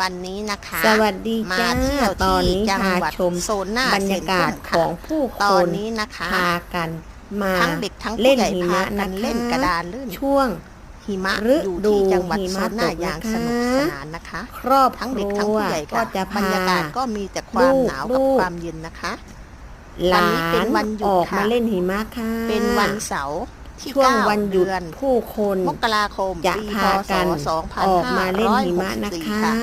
วันนี้นะคะ สวัสดีมาจ้าเที่ยวตอนที่นี้จังพาหวัดชมโซนหน้าบรรยากาศเซ็นทรัลของผู้ตคอนนนี้นะคะพากันมาทั้งเด็กทั้งเล่ผู้นใหญ่หิพามะกันะนคะเล่นกระดานลื่นช่วงหิมะฤอยู่ดูที่จังหวัดหิโซมะนหน้าตกอย่างนะคะสนุกสนานนะคะ ครอบทั้งคเด็กรัทั้งวผู้ใหญ่ก็จะบรพารยากาศก็มีแต่ความหนาวกับลูกความเย็นนะคะหวันลานี้เป็นนวันหยุดออกค่ะมาเล่นหิมะค่ะ เป็นวันเสาร์ที่ ช่วงเก้าวันหยุดเดือนผู้คนมกราคมจะปีพาพกันศออกมาเล่นหิมะนะ2564คะค่ะ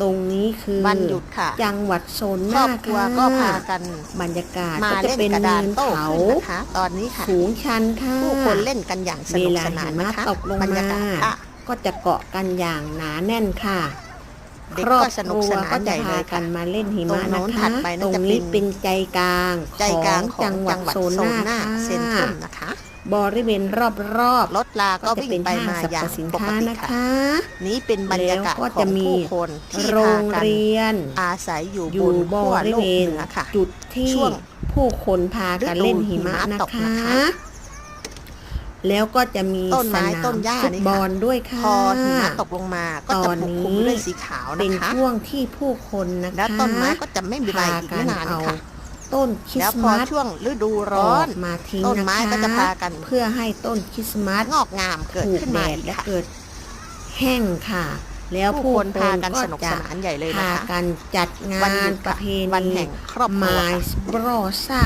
ตรงนี้คือวันหยุดค่ะ จังหวัดโซนหครน้าอบครัวค่ะก็พากันบรรยากาศมาก็จะเล่นเป็นกระเนิดานนโต้เขาขึ้นนะคะตอนนี้ค่ะสูงชันค่ะผู้คนเล่นกันอย่างสเวนุกลาสนานหิมะนะคะตกลงบรรยากาศมาค่ะก็จะเกาะกันอย่างหนาแน่นค่ะเด็กครอบก็สนุกสนานก็ใหจะญ่เลพายกัค่ะนมาเล่นหิมะตรงโน้นะนถัคะดไปนั่ตนรงจะเป็นนี้เป็นใจกลางใจกลางขของจังหวัจัดงหวัดโซนโซหนน้าหน้าค่ะเซ็นทรัลนะคะ บริเวณรอบรอบรถลาๆก็ก็จะวิ่งเป็นไปห้างมาสรรอย่าพงสินปกค้าตินะค่ะคะนี้เป็นบรรยากาศแล้วก็ขอจะงมีผู้คนที่โรพางกันเรียน อาศัยอยู่อบยู่นบขั้วริโลกเวณเหนือค่ะจุดที่ช่วงผู้คนพากันเล่นหิมะฤดูหิมะนะตกคะนะคะแล้วก็จะมีต้นสไม้นามต้นหญ้าฟุตนี่บค่ะอลด้วยค่ะพอหิมะตกลงมาก็จะตอนปกคลุมนี้ด้วยสีขาวเป็นะนคะช่วงที่ผู้คนนะคะแล้วต้นไม้ก็จะไม่มีใบพาอีกกัไม่นนานเอาค่ะ ต้นคริแล้วสพต์อมาสช่วงฤดูอร้ออน กมาทิ้งต้นนะไม้คะก็จะพากัน เพื่อให้ต้นคริสต์มาสงอกงามเกิดถูกขึ้นแดมาดอีกและค่ะ เกิดแห้งค่ะ แล้วผู้ผู้คคนนพากันก็สนุกจะสนานใหญ่เลยพานะคะกันจัดงาวันหยุนดประเพวันณีแห่งครอบครัว มาค่ะสบรอซ่า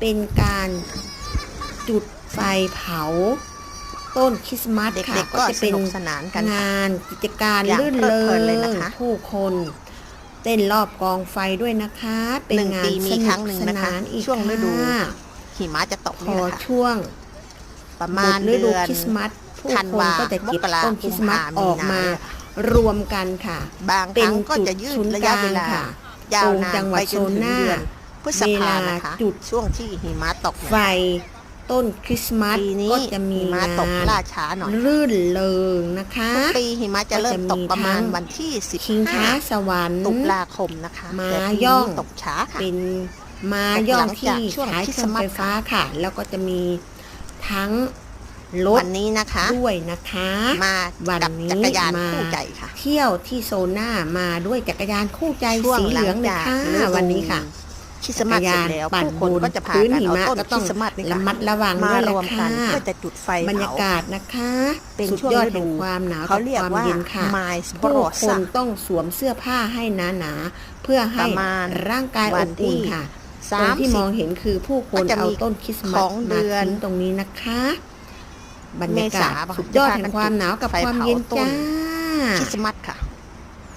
เป็นการจุดไฟเผา ต้นคริสต์มาสเด็ค่ะกๆก็จะสเป็น นุกสนานกันค่ะงานกิจการอย่างลื่นเพลิเลดเพลินเลยงนะคะ ผู้คนเต้นรอบกองไฟด้วยนะคะ เป็นหนึ่งงานปีมีสคนุรั้กงหนึ่งสนะคะนานอีกช่วงฤดู ค่ะหิมะจะตกพนี่อแหละค่ะช่วง ประหมมาณดฤเดืดูอน คริสต์มาสผู้ธันคนวาก็จะเก็บมกราต้นคริสต์มาสกุมภาออกมามีนรวมกันค่ะ บางคเป็นรั้งก็จุดจะยืดศูนย์ระยะเวลากลางค่ะยาตวรงนานจังหวัไปดจนถึงโซนหน้าเดือนพฤษภาเวลานะคะ จุด ช่วงที่หิมะตกเนี่ยไฟ ต้นคริสต์มาสปีนี้ก็จะมีหิมะงาตกนล่าช้าหน่อยรื่นเริงนะคะทุกปีหิมะจะเริ่มตกประมาณก็จะมีทั้งวันที่ชิงช้า15สวรรค์ตุลาคมนะคะม้าแต่ปีย่นี้องตกช้าค่ะเป็นม้าย่องหลังจาที่กช่วงใช้คริเคสต์รื่องมาสไฟฟ้าค่ะ แล้วก็จะมีทั้งรถวันนี้นะคะด้วยนะคะ มาวันกับนี้จักรยานมาคู่ใจค่ะเที่ยวที่โซน่ามาด้วยจักรยานคู่ใจช่วงสีหเหลัลืองงเลยจากค่ะฤดูวันนี้ค่ะ คริสต์มาสเสร็จแล้วปั่นผู้คนบนก็จะพาพื้นกันหิเอามะต้นก็คต้อริงสต์มาสนี่ระค่ะมัดระวังมาด้วยรละวมกัค่ะนเพื่อจะจุดไฟบรรยาเผากาศนะคะ เป็นสุดช่วงยอดฤดูแห่งความหนาวเขากับเรียกความว่าเย็นค่ะ Miles ผู้ Bros คนต้องสวมเสื้อผ้าให้หนาๆเพื่อให้ประมาณร่างกายวัอนบที่อุ่นค่ะตสารงมที่สิมบองเห็นคือผู้คนก็จะมีเอาต้นคริสต์มาขสองเดืมาอนทิ้งตรงนี้นะคะบรรยากาศเมษาสุดยอดแห่งความหนาวกับไฟความเผาเย็นต้นจ้าคริสต์มาสค่ะ